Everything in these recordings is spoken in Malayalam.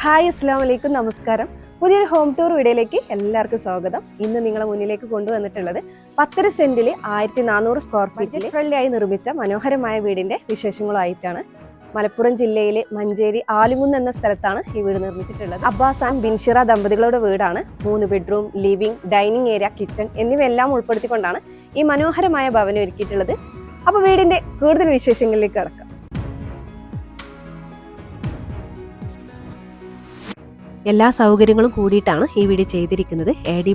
ഹായ് അസ്സാം വലൈക്കും നമസ്കാരം. പുതിയൊരു ഹോം ടൂർ വീഡിയോയിലേക്ക് എല്ലാവർക്കും സ്വാഗതം. ഇന്ന് നിങ്ങളെ മുന്നിലേക്ക് കൊണ്ടുവന്നിട്ടുള്ളത് പത്തര സെന്റിൽ ആയിരത്തി നാനൂറ് സ്ക്വയർ ഫീറ്റിൽ ഫ്രണ്ട്ലിയായി നിർമ്മിച്ച മനോഹരമായ വീടിന്റെ വിശേഷങ്ങളുമായിട്ടാണ് മലപ്പുറം ജില്ലയിലെ മഞ്ചേരി ആലുമുന്ന് എന്ന സ്ഥലത്താണ് ഈ വീട് നിർമ്മിച്ചിട്ടുള്ളത്. അബ്ബാസ് ആൻഡ് ബിൻഷിറ ദമ്പതികളുടെ വീടാണ്. മൂന്ന് bedroom living dining area kitchen എന്നിവയെല്ലാം ഉൾപ്പെടുത്തിക്കൊണ്ടാണ് ഈ മനോഹരമായ ഭവനം ഒരുക്കിയിട്ടുള്ളത്. അപ്പോൾ വീടിന്റെ കൂടുതൽ വിശേഷങ്ങളിലേക്ക് കടക്കാം. എല്ലാ സൗകര്യങ്ങളും കൂടിയിട്ടാണ് ഈ വീട് ചെയ്തിരിക്കുന്നത്. എ ഡി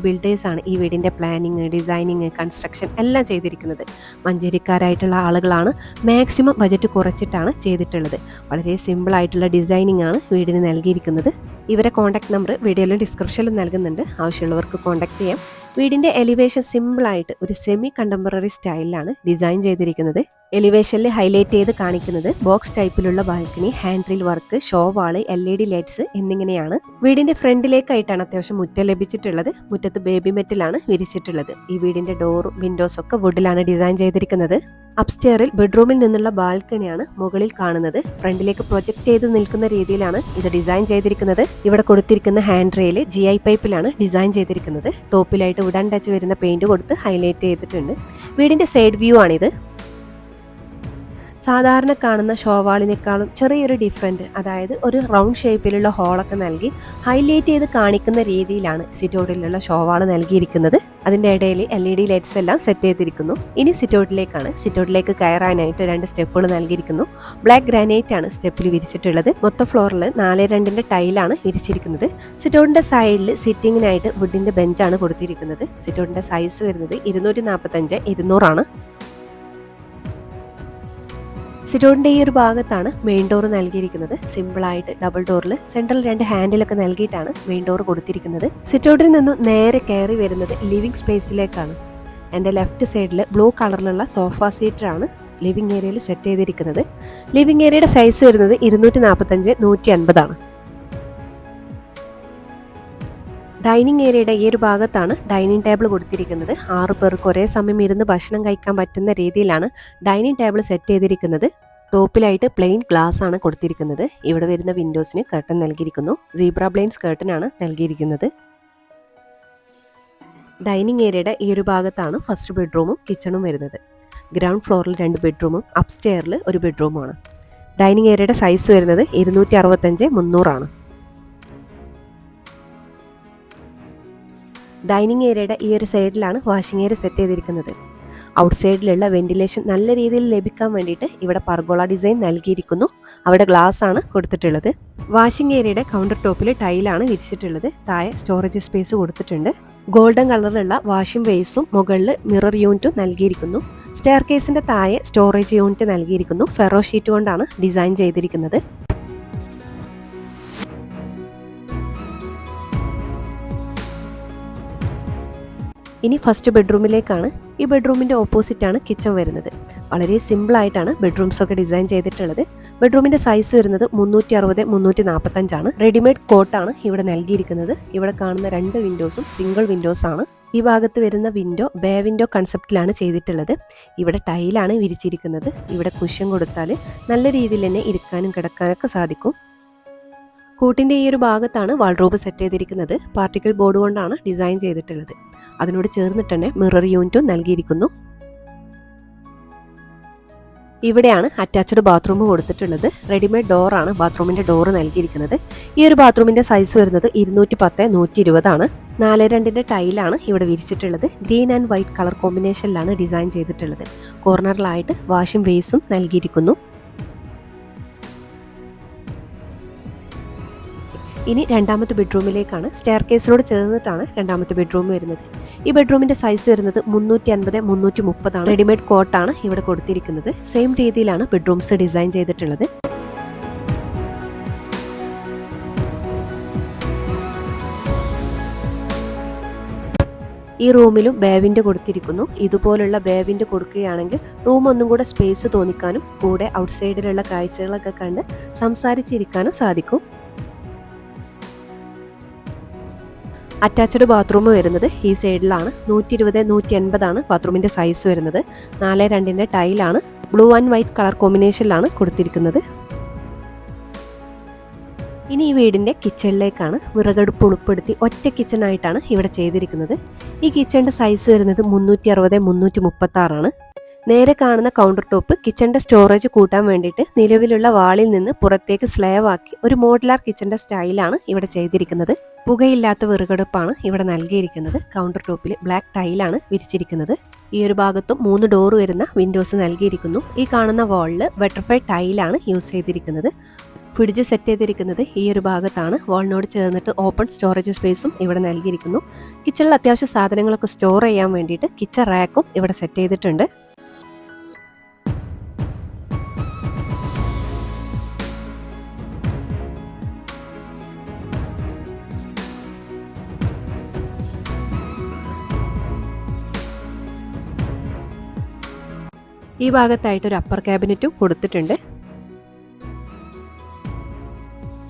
ആണ് ഈ വീടിന്റെ പ്ലാനിങ് ഡിസൈനിങ് കൺസ്ട്രക്ഷൻ എല്ലാം ചെയ്തിരിക്കുന്നത്. മഞ്ചേരിക്കാരായിട്ടുള്ള ആളുകളാണ് മാക്സിമം ബജറ്റ് കുറച്ചിട്ടാണ് ചെയ്തിട്ടുള്ളത്. വളരെ സിമ്പിൾ ആയിട്ടുള്ള ഡിസൈനിങ് ആണ് വീടിന് നൽകിയിരിക്കുന്നത്. ഇവരെ കോൺടാക്ട് നമ്പർ വീഡിയോയിലും ഡിസ്ക്രിപ്ഷനിലും നൽകുന്നുണ്ട്. ആവശ്യമുള്ളവർക്ക് കോൺടാക്ട് ചെയ്യാം. വീടിന്റെ എലിവേഷൻ സിമ്പിൾ ആയിട്ട് ഒരു സെമി കണ്ടംപററി സ്റ്റൈലിലാണ് ഡിസൈൻ ചെയ്തിരിക്കുന്നത്. എലിവേഷനിൽ ഹൈലൈറ്റ് ചെയ്ത് കാണിക്കുന്നത് ബോക്സ് ടൈപ്പിലുള്ള balcony hand rail work show wall L E D lights എന്നിങ്ങനെയാണ്. വീടിന്റെ ഫ്രണ്ടിലേക്കായിട്ടാണ് അത്യാവശ്യം മുറ്റം ലഭിച്ചിട്ടുള്ളത്. മുറ്റത്ത് ബേബി മെറ്റിലാണ് വിരിച്ചിട്ടുള്ളത്. ഈ വീടിന്റെ ഡോറും വിൻഡോസ് ഒക്കെ വുഡിലാണ് ഡിസൈൻ ചെയ്തിരിക്കുന്നത്. അപ്സ്റ്റെയറിൽ ബെഡ്റൂമിൽ നിന്നുള്ള ബാൽക്കണിയാണ് മുകളിൽ കാണുന്നത്. ഫ്രണ്ടിലേക്ക് പ്രൊജക്ട് ചെയ്ത് നിൽക്കുന്ന രീതിയിലാണ് ഇത് ഡിസൈൻ ചെയ്തിരിക്കുന്നത്. ഇവിടെ കൊടുത്തിരിക്കുന്ന ഹാൻഡ് റെയിൽ ജി ഐ പൈപ്പിലാണ് ഡിസൈൻ ചെയ്തിരിക്കുന്നത്. ടോപ്പിലായിട്ട് ഉടൻ ടച്ച് വരുന്ന പെയിന്റ് കൊടുത്ത് ഹൈലൈറ്റ് ചെയ്തിട്ടുണ്ട്. വീടിന്റെ സൈഡ് വ്യൂ ആണിത്. സാധാരണ കാണുന്ന ഷോവാളിനേക്കാളും ചെറിയൊരു ഡിഫറെന്റ് അതായത് ഒരു റൗണ്ട് ഷേപ്പിലുള്ള ഹോളൊക്കെ നൽകി ഹൈലൈറ്റ് ചെയ്ത് കാണിക്കുന്ന രീതിയിലാണ് സിറ്റൗട്ടിലുള്ള ഷോവാൾ നൽകിയിരിക്കുന്നത്. അതിന്റെ ഇടയിൽ എൽ ഇ ഡി ലൈറ്റ്സ് എല്ലാം സെറ്റ് ചെയ്തിരിക്കുന്നു. ഇനി സിറ്റൗട്ടിലേക്കാണ് സിറ്റൗട്ടിലേക്ക് കയറാനായിട്ട് രണ്ട് സ്റ്റെപ്പുകൾ നൽകിയിരിക്കുന്നു. ബ്ലാക്ക് ഗ്രാനൈറ്റ് ആണ് സ്റ്റെപ്പിൽ വിരിച്ചിട്ടുള്ളത്. മൊത്ത ഫ്ലോറിൽ നാല് രണ്ടിന്റെ ടൈലാണ് വിരിച്ചിരിക്കുന്നത്. സിറ്റൗട്ടിന്റെ സൈഡിൽ സിറ്റിങ്ങിനായിട്ട് വുഡിന്റെ ബെഞ്ചാണ് കൊടുത്തിരിക്കുന്നത്. സിറ്റൗട്ടിന്റെ സൈസ് വരുന്നത് ഇരുന്നൂറ്റി നാൽപ്പത്തഞ്ച് ഇരുന്നൂറാണ്. സിറ്റോണിന്റെ ഈ ഒരു ഭാഗത്താണ് മെയിൻ ഡോർ നൽകിയിരിക്കുന്നത്. സിമ്പിളായിട്ട് ഡബിൾ ഡോറിൽ സെൻട്രൽ രണ്ട് ഹാൻഡിലൊക്കെ നൽകിയിട്ടാണ് മെയിൻ ഡോർ കൊടുത്തിരിക്കുന്നത്. സിറ്റോട്ടിൽ നിന്നും നേരെ കയറി വരുന്നത് ലിവിംഗ് സ്പേസിലേക്കാണ് എന്റെ ലെഫ്റ്റ് സൈഡിൽ ബ്ലൂ കളറിലുള്ള സോഫ സീറ്ററാണ് ലിവിംഗ് ഏരിയയിൽ സെറ്റ് ചെയ്തിരിക്കുന്നത്. ലിവിംഗ് ഏരിയയുടെ സൈസ് വരുന്നത് ഇരുന്നൂറ്റി നാൽപ്പത്തഞ്ച് നൂറ്റി അൻപതാണ് ഡൈനിങ് ഏരിയയുടെ ഈ ഒരു ഭാഗത്താണ് ഡൈനിങ് ടേബിൾ കൊടുത്തിരിക്കുന്നത്. ആറ് പേർക്ക് ഒരേ സമയം ഇരുന്ന് ഭക്ഷണം കഴിക്കാൻ പറ്റുന്ന രീതിയിലാണ് ഡൈനിങ് ടേബിൾ സെറ്റ് ചെയ്തിരിക്കുന്നത്. ടോപ്പിലായിട്ട് പ്ലെയിൻ ഗ്ലാസ് ആണ് കൊടുത്തിരിക്കുന്നത്. ഇവിടെ വരുന്ന വിൻഡോസിന് കർട്ടൻ നൽകിയിരിക്കുന്നു. സീബ്ര ബ്ലൈൻസ് കർട്ടൻ ആണ് നൽകിയിരിക്കുന്നത്. ഡൈനിങ് ഏരിയയുടെ ഈ ഒരു ഭാഗത്താണ് ഫസ്റ്റ് ബെഡ്റൂമും കിച്ചണും വരുന്നത്. ഗ്രൗണ്ട് ഫ്ലോറിൽ രണ്ട് ബെഡ്റൂമും അപ്സ്റ്റെയറിൽ ഒരു ബെഡ്റൂമാണ് ഡൈനിങ് ഏരിയയുടെ സൈസ് വരുന്നത് ഇരുന്നൂറ്റി അറുപത്തഞ്ച് മുന്നൂറാണ്. ഡൈനിങ് ഏരിയയുടെ ഈ ഒരു സൈഡിലാണ് വാഷിംഗ് ഏരിയ സെറ്റ് ചെയ്തിരിക്കുന്നത്. ഔട്ട് സൈഡിലുള്ള വെന്റിലേഷൻ നല്ല രീതിയിൽ ലഭിക്കാൻ വേണ്ടിയിട്ട് ഇവിടെ പർഗോള ഡിസൈൻ നൽകിയിരിക്കുന്നു. അവിടെ ഗ്ലാസ് ആണ് കൊടുത്തിട്ടുള്ളത്. വാഷിംഗ് ഏരിയയുടെ കൗണ്ടർ ടോപ്പിൽ ടൈലാണ് വിരിച്ചിട്ടുള്ളത്. താഴെ സ്റ്റോറേജ് സ്പേസ് കൊടുത്തിട്ടുണ്ട്. ഗോൾഡൻ കളറിലുള്ള വാഷിംഗ് ബേസും മുകളിൽ മിറർ യൂണിറ്റും നൽകിയിരിക്കുന്നു. സ്റ്റെയർ കേസിന്റെ താഴെ സ്റ്റോറേജ് യൂണിറ്റ് നൽകിയിരിക്കുന്നു. ഫെറോ ഷീറ്റ് കൊണ്ടാണ് ഡിസൈൻ ചെയ്തിരിക്കുന്നത്. ഇനി ഫസ്റ്റ് ബെഡ്റൂമിലേക്കാണ് ഈ ബെഡ്റൂമിന്റെ ഓപ്പോസിറ്റാണ് കിച്ചൺ വരുന്നത്. വളരെ സിമ്പിളായിട്ടാണ് ബെഡ്റൂംസ് ഒക്കെ ഡിസൈൻ ചെയ്തിട്ടുള്ളത്. ബെഡ്റൂമിന്റെ സൈസ് വരുന്നത് മുന്നൂറ്റി അറുപത് മുന്നൂറ്റി നാൽപ്പത്തഞ്ചാണ് റെഡിമെയ്ഡ് കോട്ടാണ് ഇവിടെ നൽകിയിരിക്കുന്നത്. ഇവിടെ കാണുന്ന രണ്ട് വിൻഡോസും സിംഗിൾ വിൻഡോസ് ആണ്. ഈ ഭാഗത്ത് വരുന്ന വിൻഡോ ബേ വിൻഡോ കൺസെപ്റ്റിലാണ് ചെയ്തിട്ടുള്ളത്. ഇവിടെ ടൈലാണ് വിരിച്ചിരിക്കുന്നത്. ഇവിടെ കുഷ്യൻ കൊടുത്താൽ നല്ല രീതിയിൽ തന്നെ ഇരിക്കാനും കിടക്കാനൊക്കെ സാധിക്കും. കൂട്ടിന്റെ ഈ ഒരു ഭാഗത്താണ് വാൾഡ്രോബ് സെറ്റ് ചെയ്തിരിക്കുന്നത്. പാർട്ടിക്കൽ ബോർഡ് കൊണ്ടാണ് ഡിസൈൻ ചെയ്തിട്ടുള്ളത്. അതിനോട് ചേർന്നിട്ട് തന്നെ മിറർ യൂണിറ്റും നൽകിയിരിക്കുന്നു. ഇവിടെയാണ് അറ്റാച്ച്ഡ് ബാത്റൂം കൊടുത്തിട്ടുള്ളത്. റെഡിമെയ്ഡ് ഡോറാണ് ബാത്റൂമിന്റെ ഡോറ് നൽകിയിരിക്കുന്നത്. ഈ ഒരു ബാത്റൂമിന്റെ സൈസ് വരുന്നത് ഇരുന്നൂറ്റി പത്ത് നൂറ്റി ഇരുപതാണ് നാല് രണ്ടിന്റെ ടൈലാണ് ഇവിടെ വിരിച്ചിട്ടുള്ളത്. ഗ്രീൻ ആൻഡ് വൈറ്റ് കളർ കോമ്പിനേഷനിലാണ് ഡിസൈൻ ചെയ്തിട്ടുള്ളത്. കോർണറിലായിട്ട് വാഷിംഗ് ബേസും നൽകിയിരിക്കുന്നു. ഇനി രണ്ടാമത്തെ ബെഡ്റൂമിലേക്കാണ് സ്റ്റെയർ കേസിനോട് ചേർന്നിട്ടാണ് രണ്ടാമത്തെ ബെഡ്റൂം വരുന്നത്. ഈ ബെഡ്റൂമിന്റെ സൈസ് വരുന്നത് മുന്നൂറ്റി അൻപത് മുന്നൂറ്റി മുപ്പതാണ് റെഡിമെയ്ഡ് കോട്ടാണ് ഇവിടെ കൊടുത്തിരിക്കുന്നത്. സെയിം രീതിയിലാണ് ബെഡ്റൂംസ് ഡിസൈൻ ചെയ്തിട്ടുള്ളത്. ഈ റൂമിലും ബേവിന്റെ കൊടുത്തിരിക്കുന്നു. ഇതുപോലുള്ള ബേവിന്റെ കൊടുക്കുകയാണെങ്കിൽ റൂം ഒന്നും കൂടെ സ്പേസ് തോന്നിക്കാനും കൂടെ ഔട്ട്സൈഡിലുള്ള കാഴ്ചകളൊക്കെ കണ്ട് സംസാരിച്ചിരിക്കാനും സാധിക്കും. അറ്റാച്ച്ഡ് ബാത്റൂം വരുന്നത് ഈ സൈഡിലാണ്. നൂറ്റി ഇരുപത് നൂറ്റി എൺപതാണ് ബാത്റൂമിന്റെ സൈസ് വരുന്നത് നാല് രണ്ടിന്റെ ടൈലാണ് ബ്ലൂ ആൻഡ് വൈറ്റ് കളർ കോമ്പിനേഷനിലാണ് കൊടുത്തിരിക്കുന്നത്. ഇനി ഈ വീടിന്റെ കിച്ചണിലേക്കാണ് വിറകടുപ്പ് ഉൾപ്പെടുത്തി ഒറ്റ കിച്ചണായിട്ടാണ് ഇവിടെ ചെയ്തിരിക്കുന്നത്. ഈ കിച്ചണിന്റെ സൈസ് വരുന്നത് മുന്നൂറ്റി അറുപത് മുന്നൂറ്റി മുപ്പത്തി ആറാണ് നേരെ കാണുന്ന കൗണ്ടർ ടോപ്പ് കിച്ചന്റെ സ്റ്റോറേജ് കൂട്ടാൻ വേണ്ടിയിട്ട് നിലവിലുള്ള വാളിൽ നിന്ന് പുറത്തേക്ക് സ്ലേവ് ആക്കി ഒരു മോഡുലാർ കിച്ചന്റെ സ്റ്റൈലാണ് ഇവിടെ ചെയ്തിരിക്കുന്നത്. പുകയില്ലാത്ത വെറുകെടുപ്പാണ് ഇവിടെ നൽകിയിരിക്കുന്നത്. കൗണ്ടർ ടോപ്പിൽ ബ്ലാക്ക് ടൈലാണ് വിരിച്ചിരിക്കുന്നത്. ഈ ഒരു ഭാഗത്തും മൂന്ന് ഡോർ വരുന്ന വിൻഡോസ് നൽകിയിരിക്കുന്നു. ഈ കാണുന്ന വാളിൽ ബട്ടർഫ്ലൈ ടൈലാണ് യൂസ് ചെയ്തിരിക്കുന്നത്. ഫ്രിഡ്ജ് സെറ്റ് ചെയ്തിരിക്കുന്നത് ഈ ഒരു ഭാഗത്താണ്. വാളിനോട് ചേർന്നിട്ട് ഓപ്പൺ സ്റ്റോറേജ് സ്പേസും ഇവിടെ നൽകിയിരിക്കുന്നു. കിച്ചണിൽ അത്യാവശ്യ സാധനങ്ങളൊക്കെ സ്റ്റോർ ചെയ്യാൻ വേണ്ടിയിട്ട് കിച്ചൺ റാക്കും ഇവിടെ സെറ്റ് ചെയ്തിട്ടുണ്ട്. ഈ ഭാഗത്തായിട്ട് ഒരു അപ്പർ ക്യാബിനറ്റും കൊടുത്തിട്ടുണ്ട്.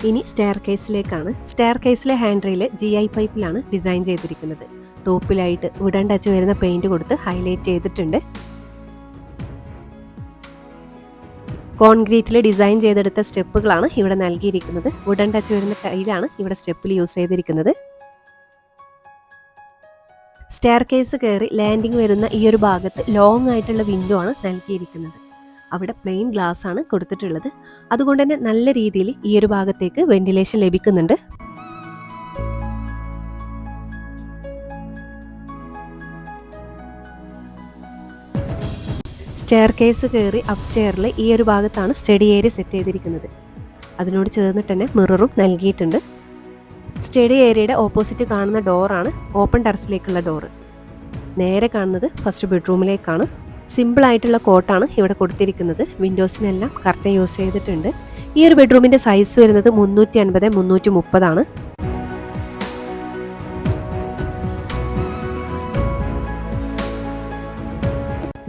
ഇനി സ്റ്റെയർ കേസിലേക്കാണ് സ്റ്റെയർ കേസിലെ ഹാൻഡ് റെയിൽ ജി ഐ പൈപ്പിലാണ് ഡിസൈൻ ചെയ്തിരിക്കുന്നത്. ടോപ്പിലായിട്ട് വുഡൻ ടച്ച് വരുന്ന പെയിന്റ് കൊടുത്ത് ഹൈലൈറ്റ് ചെയ്തിട്ടുണ്ട്. കോൺക്രീറ്റിൽ ഡിസൈൻ ചെയ്തെടുത്ത സ്റ്റെപ്പുകളാണ് ഇവിടെ നൽകിയിരിക്കുന്നത്. വുഡൻ ടച്ച് വരുന്ന ടൈലാണ് ഇവിടെ സ്റ്റെപ്പിൽ യൂസ് ചെയ്തിരിക്കുന്നത്. സ്റ്റെയർ കേസ് കയറി ലാൻഡിംഗ് വരുന്ന ഈ ഒരു ഭാഗത്ത് ലോങ് ആയിട്ടുള്ള വിൻഡോ ആണ് നൽകിയിരിക്കുന്നത്. അവിടെ പ്ലെയിൻ ഗ്ലാസ് ആണ് കൊടുത്തിട്ടുള്ളത്. അതുകൊണ്ട് തന്നെ നല്ല രീതിയിൽ ഈ ഒരു ഭാഗത്തേക്ക് വെന്റിലേഷൻ ലഭിക്കുന്നുണ്ട്. സ്റ്റെയർ കേസ് കയറി അപ്സ്റ്റെയറിൽ ഈ ഒരു ഭാഗത്താണ് സ്റ്റഡി ഏരിയ സെറ്റ് ചെയ്തിരിക്കുന്നത്. അതിനോട് ചേർന്നിട്ട് തന്നെ മിററും നൽകിയിട്ടുണ്ട്. സ്റ്റഡി ഏരിയയുടെ ഓപ്പോസിറ്റ് കാണുന്ന ഡോറാണ് ഓപ്പൺ ടെറസിലേക്കുള്ള ഡോറ്. നേരെ കാണുന്നത് ഫസ്റ്റ് ബെഡ്റൂമിലേക്കാണ്. സിമ്പിളായിട്ടുള്ള കോട്ടാണ് ഇവിടെ കൊടുത്തിരിക്കുന്നത്. വിൻഡോസിനെല്ലാം കറക്റ്റ് യൂസ് ചെയ്തിട്ടുണ്ട്. ഈ ഒരു ബെഡ്റൂമിന്റെ സൈസ് വരുന്നത് മുന്നൂറ്റി അൻപത് മുന്നൂറ്റി മുപ്പതാണ്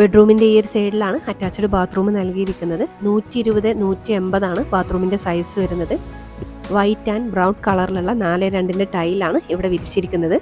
ബെഡ്റൂമിന്റെ ഈ ഒരു സൈഡിലാണ് അറ്റാച്ച്ഡ് ബാത്റൂം നൽകിയിരിക്കുന്നത്. നൂറ്റി ഇരുപത് നൂറ്റി എൺപതാണ് ബാത്റൂമിന്റെ സൈസ് വരുന്നത്. വൈറ്റ് ആൻഡ് ബ്രൗൺ കളറിലുള്ള നാല് രണ്ടിന്റെ ടൈലാണ് ഇവിടെ വിരിച്ചിരിക്കുന്നത്.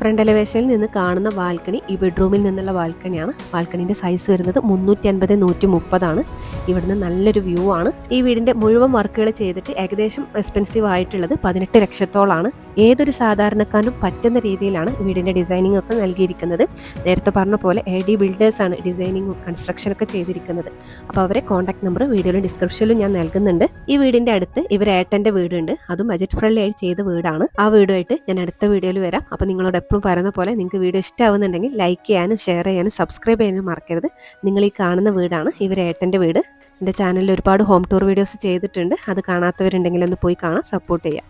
ഫ്രണ്ട് എലവേഷനിൽ നിന്ന് കാണുന്ന ബാൽക്കണി ഈ ബെഡ്റൂമിൽ നിന്നുള്ള ബാൽക്കണിയാണ്. ബാൽക്കണിന്റെ സൈസ് വരുന്നത് മുന്നൂറ്റി അൻപത് നൂറ്റി മുപ്പതാണ് ഇവിടുന്ന് നല്ലൊരു വ്യൂ ആണ്. ഈ വീടിന്റെ മുഴുവൻ വർക്കുകൾ ചെയ്തിട്ട് ഏകദേശം എക്സ്പെൻസീവ് ആയിട്ടുള്ളത് പതിനെട്ട് ലക്ഷത്തോളാണ്. ഏതൊരു സാധാരണക്കാരനും പറ്റുന്ന രീതിയിലാണ് വീടിന്റെ ഡിസൈനിങ് ഒക്കെ നൽകിയിരിക്കുന്നത്. നേരത്തെ പറഞ്ഞ പോലെ എ ഡി ബിൽഡേഴ്സാണ് ഡിസൈനിങ് കൺസ്ട്രക്ഷൻ ഒക്കെ ചെയ്തിരിക്കുന്നത്. അപ്പോൾ അവരെ കോൺടാക്ട് നമ്പർ വീഡിയോയിലും ഡിസ്ക്രിപ്ഷനിലും ഞാൻ നൽകുന്നുണ്ട്. ഈ വീടിന്റെ അടുത്ത് ഇവർ ഏട്ടന്റെ വീടുണ്ട്. അതും ബജറ്റ് ഫ്രണ്ട്ലി ആയി ചെയ്ത വീടാണ്. ആ വീടുമായിട്ട് ഞാൻ അടുത്ത വീഡിയോയിൽ വരാം. അപ്പോൾ നിങ്ങളോട് എപ്പോഴും പറയുന്ന പോലെ നിങ്ങൾക്ക് വീഡിയോ ഇഷ്ടമാവുന്നുണ്ടെങ്കിൽ ലൈക്ക് ചെയ്യാനും ഷെയർ ചെയ്യാനും സബ്സ്ക്രൈബ് ചെയ്യാനും മറക്കരുത്. നിങ്ങൾ ഈ കാണുന്ന വീടാണ് ഇവർ ഏട്ടന്റെ വീട്. എന്റെ ചാനലിൽ ഒരുപാട് ഹോം ടൂർ വീഡിയോസ് ചെയ്തിട്ടുണ്ട്. അത് കാണാത്തവരുണ്ടെങ്കിൽ ഒന്ന് പോയി കാണാൻ സപ്പോർട്ട് ചെയ്യാം.